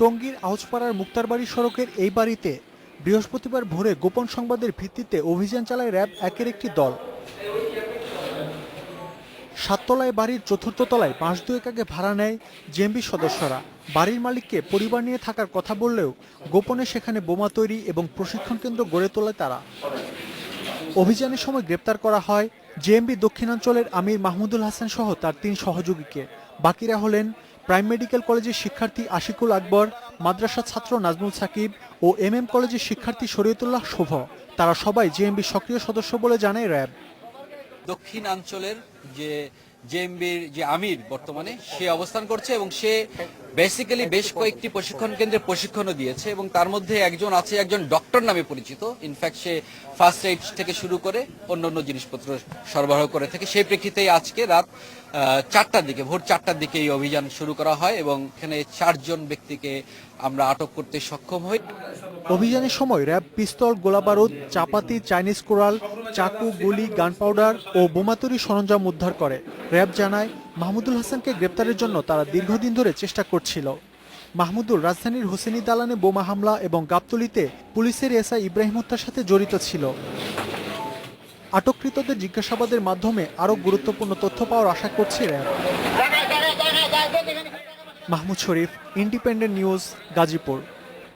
টঙ্গীর আউচপাড়ার মুক্তারবাড়ি সড়কের এই বাড়িতে বৃহস্পতিবার ভোরে গোপন সংবাদের ভিত্তিতে অভিযান চালায় র্যাব একের একটি দল। সাততলায় বাড়ির চতুর্থ তলায় পাঁচ দুয়েক আগে ভাড়া নেয় জেএমবি সদস্যরা। বাড়ির মালিককে পরিবার নিয়ে থাকার কথা বললেও গোপনে সেখানে বোমা তৈরি এবং প্রশিক্ষণ কেন্দ্র গড়ে তোলে তারা। অভিযানের সময় গ্রেপ্তার করা হয় জেএমবি দক্ষিণাঞ্চলের আমির মাহমুদুল হাসান সহ তার তিন সহযোগীকে। বাকিরা হলেন প্রাইম মেডিকেল কলেজের শিক্ষার্থী আশিকুল আকবর মাদ্রাসা ছাত্র নাজমুল সাকিব ও এম এম কলেজের শিক্ষার্থী শরীয়তুল্লাহ শুভ। তারা সবাই জেএমবি সক্রিয় সদস্য বলে জানায় র্যাব। দক্ষিণাঞ্চলের যে জেএমবির যে আমির বর্তমানে, সে অবস্থান করছে এবং সে বেসিক্যালি বেশ কয়েকটি প্রশিক্ষণ কেন্দ্রে প্রশিক্ষণও দিয়েছে এবং তার মধ্যে একজন আছে, একজন ডক্টর নামে পরিচিত। ইনফ্যাক্ট সে ফার্স্ট এইড থেকে শুরু করে অন্য অন্য জিনিসপত্র সরবরাহ করে থাকে। সেই প্রেক্ষিতেই আজকে রাত চারটার দিকে, ভোর চারটার দিকে এই অভিযান শুরু করা হয় এবং এখানে চারজন ব্যক্তিকে আমরা আটক করতে সক্ষম হই। অভিযানের সময় র্যাব, পিস্তল, গোলাবারুদ, চাপাতি, চাইনিজ কোরাল, চাকু, গুলি গান পাউডার ও বোমাতরি সরঞ্জাম উদ্ধার করে। র্যাব জানায়, মাহমুদুল হাসানকে গ্রেপ্তারের জন্য তারা দীর্ঘদিন ধরে চেষ্টা করছিল। মাহমুদুল রাজধানীর হোসেনি দালানে বোমা হামলা এবং গাবতলিতে পুলিশের এসআই ইব্রাহিম হত্যার সাথে জড়িত ছিল। আটককৃতদের জিজ্ঞাসাবাদের মাধ্যমে আরও গুরুত্বপূর্ণ তথ্য পাওয়ার আশা করছে RAB. Mahmud Sharif, independent news, Gazipur.